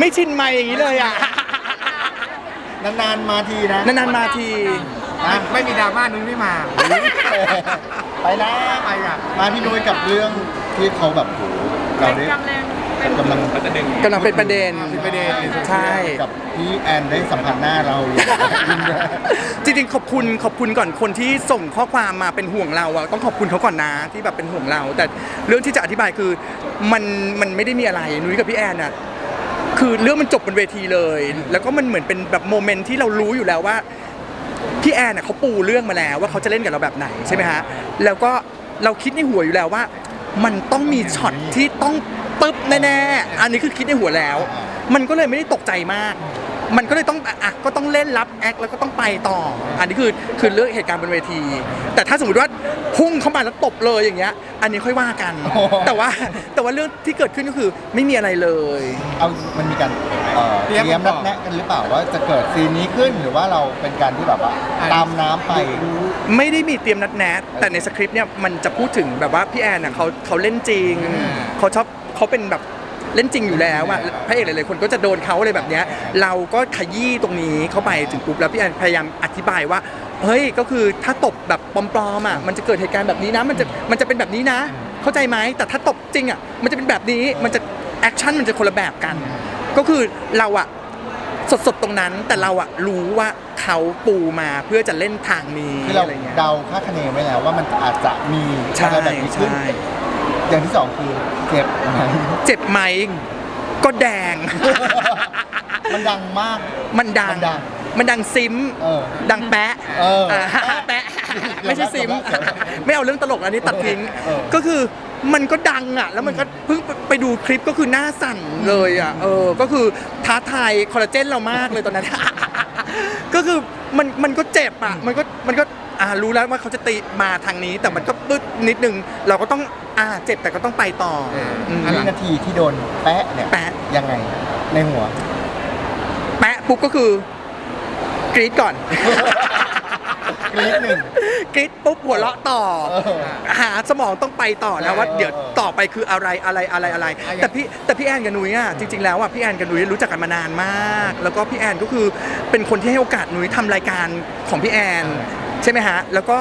ไม่ชินไม่อย่างนี้เลยอะ นานๆมาทีนะนานๆมาที นะไม่มีดราม่านุ้ยไม่มา ไปนะไปอะ มาพี่นุ้ยกับเรื่องที่เขาแบบโหเราได้กำลังกำลังเป็นประเด็นเป็นประเด็นใช่ กับพี่แอนได้สัมผัสหน้าเราอย่างยินดีจริงๆ ขอบคุณขอบคุณก่อนคนที่ส่งข้อความมาเป็นห่วงเราอะต้องขอบคุณเขาก่อนนะที่แบบเป็นห่วงเรา แต่เรื่องที่จะอธิบายคือมันมันไม่ได้มีอะไรนุ้ยกับพี่แอนอะ คือเรื่องมันจบบนเวทีเลย แล้วก็มันเหมือนเป็นแบบโมเมนต์ที่เรารู้อยู่แล้วว่าพี่แอนอะเขาปูเรื่องมาแล้วว่าเขาจะเล่นกับเราแบบไหนใช่ไหมฮะแล้วก็เราคิดในหัวอยู่แล้วว่า มันต้องมีช็อตที่ต้องปึ๊บแน่ๆอันนี้คือคิดในหัวแล้ว มันก็เลยไม่ได้ตกใจมาก มันก็เลยต้องอะก็ต้องเล่นรับแอคแล้วก็ต้องไปต่อ อันนี้คือคือเรื่องเหตุการณ์บนเวที แต่ถ้าสมมติว่าพุ่งเข้ามาแล้วตบเลยอย่างเงี้ย อันนี้ค่อยว่ากัน โอ้โห แต่ว่าแต่ว่าเรื่องที่เกิดขึ้นก็คือไม่มีอะไรเลย เอามันมีการเอ่อเตเตรีรียยมมก่นัอนดแนะกันหรือเปล่าว่าจะเกิดซีนนี้ขึ้นหรือว่าเราเป็นการที่แบบว่า ตามน้ำไป ไม่ได้มีเตรียมนัดแนะแต่ในสคริปต์เนี่ยมันจะพูดถึงแบบว่าพี่แอนน่ะเขาเขาเล่นจริง เขาชอบเขาเป็นแบบ เล่นจริงอยู่แล้วอะพระเอกหลายๆคนก็จะโดนเขาอะไรแบบเนี้ยเราก็ขยี้ตรงนี้เข้าไปถึงปุ๊บแล้วพี่แอนพยายามอธิบายว่า เฮ้ยก็คือถ้าตบแบบปลอมๆอะมันจะเกิดเหตุการณ์แบบนี้นะ มันจะมันจะเป็นแบบนี้นะ เข้าใจไหมแต่ถ้าตบจริงอะมันจะเป็นแบบนี้มันจะแอคชั่นมันจะคนละแบบกัน ก็คือเราอะสดๆตรงนั้นแต่เราอะรู้ว่าเขาปูมาเพื่อจะเล่นทางนี้ที่เราอะไรเงี้ย เดาคาดคะเนไว้แล้วว่ามันอาจจะมีใช่อะไรแบบนี้ขึ้นใช่ อย่างที่สองคือเจ็บไหมเจ็บไหมก็แดง มันดังมาก มันดัง มันดังมันดังซิม เออดังแปะเอออ่าแปะไม่ใช่ซิม เดี๋ยวนะไม่เอาเรื่องตลกอันนี้ตัดทิ้ง เออ ก็คือมันก็ดังอะ แล้วมันก็เพิ่งไปดูคลิปก็คือหน้าสั่นเลยอะ เออ ก็คือท้าทายคอลลาเจนเรามากเลยตอนนั้น ก็คือ มันมันก็เจ็บอะมันก็มันก็อ่ารู้แล้วว่าเขาจะตีมาทางนี้ แต่มันก็ปึ๊ดนิดนึง เราก็ต้องอ่าเจ็บแต่ก็ต้องไปต่ออืมวินาทีที่โดนแปะเนี่ยแปะยังไงในหัว แปะปุ๊บก็คือกรี๊ดก่อน กรี๊ดหนึ่ง กรี๊ดปุ๊บหัวเราะต่อ เออหาสมองต้องไปต่อนะว่า เออเดี๋ยวต่อไปคืออะไรอะไรอะไรอะไร อะอย่าง แต่พี่แต่พี่แอนกับนุ้ยอะจริงๆแล้วอะพี่แอนกับนุ้ยรู้จักกันมานานมาก แล้วก็พี่แอนก็คือเป็นคนที่ให้โอกาสนุ้ยทำรายการของพี่แอน ใช่ไหมฮะแล้วก็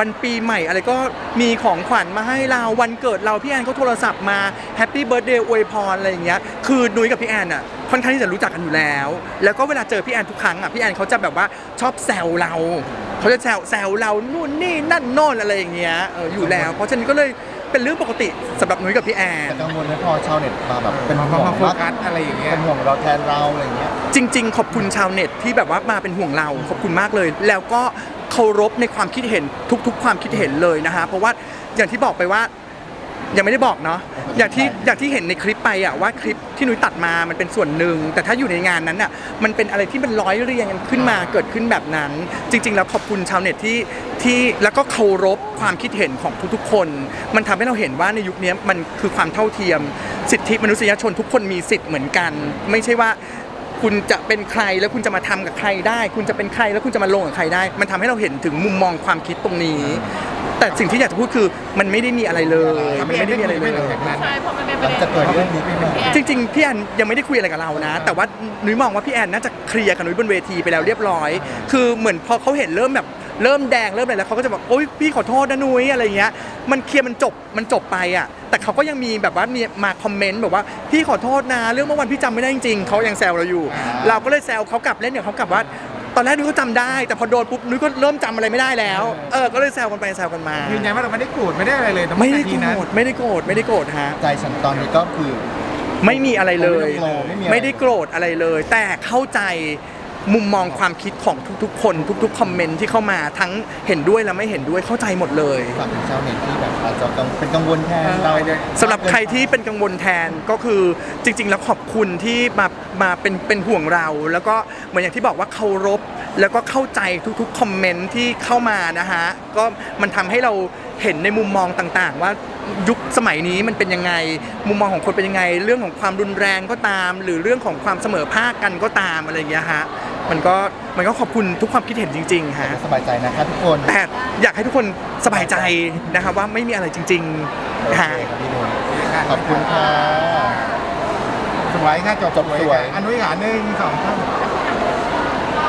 วันปีใหม่อะไรก็มีของขวัญมาให้เราวันเกิดเราพี่แอนเขาโทรศัพท์มาแฮปปี้เบิร์ดเดย์อวยพรอะไรอย่างเงี้ยคือนุ้ยกับพี่แอนอะ ค่อนข้างที่จะรู้จักกันอยู่แล้ว แล้วก็เวลาเจอพี่แอนทุกครั้งอะพี่แอนเขาจะแบบว่าชอบแซวเราเขาจะแซวแซวเรานู่นนี่นั่นโน่นอะไรอย่างเงี้ยเอออยู่แล้ว เพราะฉะนั้นก็เลยเป็นเรื่องปกติสำหรับนุ้ยกับพี่แอนแต่กังวลไหมพอชาวเน็ตมาแบบเป็นมาห่วงมาโฟว่ากัสอะไรอย่างเงี้ยเป็นห่วงเราแทนเราอะไรอย่างเงี้ยจริง ๆ ขอบคุณชาวเน็ตที่แบบว่ามาเป็นห่วงเราขอบคุณมากเลย แล้วก็เคารพในความคิดเห็นทุก ๆ ความคิดเห็นเลยนะฮะเพราะว่าอย่างที่บอกไปว่า ยังไม่ได้บอกเนาะอย่างที่อย่างที่เห็นในคลิปไปอะว่าคลิปที่นุ้ยตัดมามันเป็นส่วนหนึ่ง แต่ถ้าอยู่ในงานนั้นอะมันเป็นอะไรที่มันร้อยเรียงกันขึ้นมาเกิดขึ้นแบบนั้น จริง ๆ แล้วขอบคุณชาวเน็ตที่ที่แล้วก็เคารพความคิดเห็นของทุกๆคน มันทำให้เราเห็นว่าในยุคนี้มันคือความเท่าเทียม สิทธิมนุษยชนทุกคนมีสิทธิ์เหมือนกัน ไม่ใช่ว่า คุณจะเป็นใครแล้วคุณจะมาทำกับใครได้ คุณจะเป็นใครแล้วคุณจะมาลงกับใครได้ มันทำให้เราเห็นถึงมุมมองความคิดตรงนี้ แต่สิ่งที่อยากจะพูดคือมันไม่ได้มีอะไรเลยมันไม่ได้มีอะไรเลยใช่เพราะมันเป็นปหลัระงเด็นจากเกิดเรื่องนี้ขึ้นมาจริงๆพี่แอนยังไม่ได้คุยอะไรกับเรานะ แต่ว่านุ้ยมองว่าพี่แอนน่าจะเคลียร์กับนุ้ยบนเวทีไปแล้วเรียบร้อย คือเหมือนพอเขาเห็นเริ่มแบบ เริ่มแดงเริ่มอะไรแล้วเขาก็จะบอกโอ๊ยพี่ขอโทษนะนุ้ยอะไรเงี้ยมันเคลียร์มันจบมันจบไปอะแต่เขาก็ยังมีแบบว่ามีมาคอมเมนต์แบบว่าพี่ขอโทษนะเรื่องเมื่อวันพี่จำไม่ได้จริงๆเขายังแซวเราอยู่ เราก็เลยแซวเขากลับเล่นกับเขากลับว่าตอนแรกนุ้ยก็จำได้ แต่พอโดนปุ๊บนุ้ยก็เริ่มจำอะไรไม่ได้แล้วเออก็เลยแซวกันไปแซวกันมายืนยันว่าเราไม่ได้โกรธไม่ได้อะไรเลยตรงไม่ได้นาทีโกนั้นรธไม่ได้โกรธไม่ได้โกรธฮะ ใจฉันตอนนี้ก็คือ ไม่มีอะไรเลย ไม่มีอะไรไม่ได้โกรธอะไรเลย แต่เข้าใจ มุมมองความคิดของทุกๆ คน ทุก ๆ คอมเมนต์ที่เข้ามาทั้งเห็นด้วยและไม่เห็นด้วยเข้าใจหมดเลย ฝากถึงชาวเน็ตที่แบบอาจจะกังเป็นกังวลแทนเราสำหรับใครที่เป็นกังวลแทนก็คือจริง ๆ แล้วขอบคุณที่มามาเป็นเป็นห่วงเรา แล้วก็เหมือนอย่างที่บอกว่าเคารพ แล้วก็เข้าใจทุกๆคอมเมนต์ที่เข้ามานะฮะก็มันทำให้เราเห็นในมุมมองต่างๆ ว่ายุคสมัยนี้มันเป็นยังไง มุมมองของคนเป็นยังไง เรื่องของความรุนแรงก็ตาม หรือเรื่องของความเสมอภาคกันก็ตามอะไรอย่างเงี้ยฮะ มันก็มันก็ขอบคุณทุกความคิดเห็นจริงๆฮะสบายใจนะครับทุกคนแต่อยากให้ทุกคนสบายใจนะครับว่าไม่มีอะไรจริงโอๆเคฮะครับพี่นุ่นขอบคุณค่ะสวยค่ะจบจบสวยค่ะอันนุ้ยขาหนึ่งสองท่าน